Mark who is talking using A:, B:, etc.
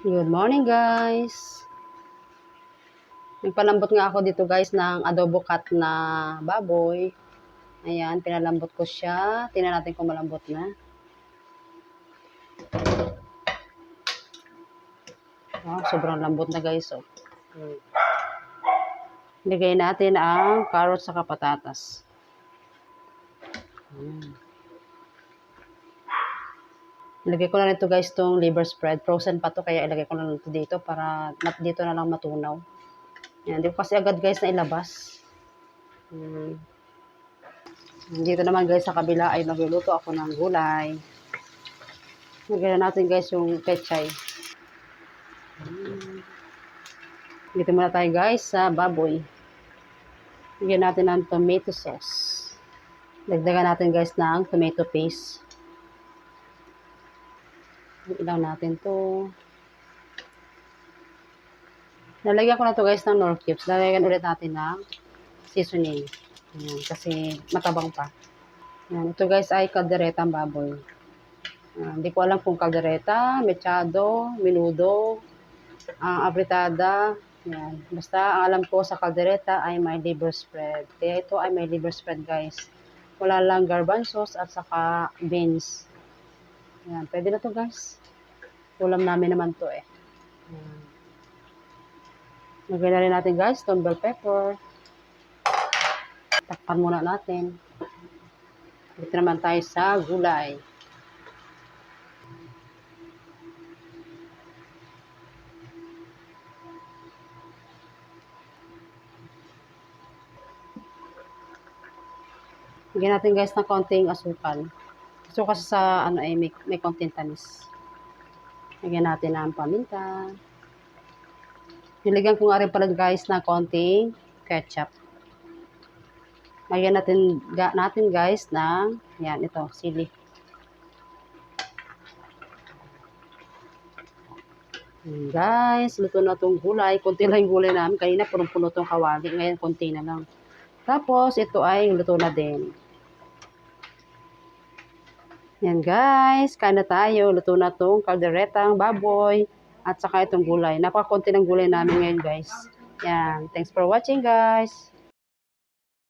A: Good morning guys. Nagpalambot nga ako dito guys ng adobo cut na baboy. Ayan, pinalambot ko siya. Tingnan natin kung malambot na. Oh, sobrang lambot na guys. Oh. Hmm. Lagay natin ang carrots sa patatas. Ayan. Ilagay ko na nito guys tong liver spread. Frozen pa to kaya ilagay ko na nito dito para dito na lang matunaw. Yan, di ko kasi agad guys na ilabas. Hmm. Dito naman guys sa kabila ay magluluto ako ng gulay. Lagyan na natin guys yung pechay. Hmm. Dito muna tayo guys sa baboy. Lagyan natin ng tomato sauce. Dagdagan natin guys ng tomato paste. Ilaw natin to. Nalagyan ko na to guys ng nor cubes. Lalagyan ulit natin ng seasoning. Ayan, kasi matabang pa. Ayan, ito guys ay kaldereta baboy. Ayan, hindi ko alam kung kaldereta, mechado, minudo, uh, abritada. Ayan. Basta ang alam ko sa kaldereta ay may liver spread. Kaya ito ay may liver spread guys. Wala lang garbanzos at saka beans. Ayan, pwede na to guys. Ulam namin naman to eh. Lagyan na rin natin guys, itong bell pepper. Takpan muna natin. Dito naman tayo sa gulay. Lagyan natin guys ng konting asukal. Gusto kasi sa ano ay may, may konting tamis. Lagyan natin ng paminta. Nilagyan ko nga rin pala guys ng konting ketchup. Lagyan natin, ga, natin guys ng, yan ito, sili. Yan, guys, luto na tong gulay. Konti lang yung gulay namin. Kanina punong-puno tong kawali. Ngayon, konti na lang. Tapos, ito ay luto na din. Yan guys, kain na tayo. Luto na tong kalderetang baboy at saka itong gulay. Napakakunti ng gulay namin ngayon guys. Yan. Thanks for watching guys.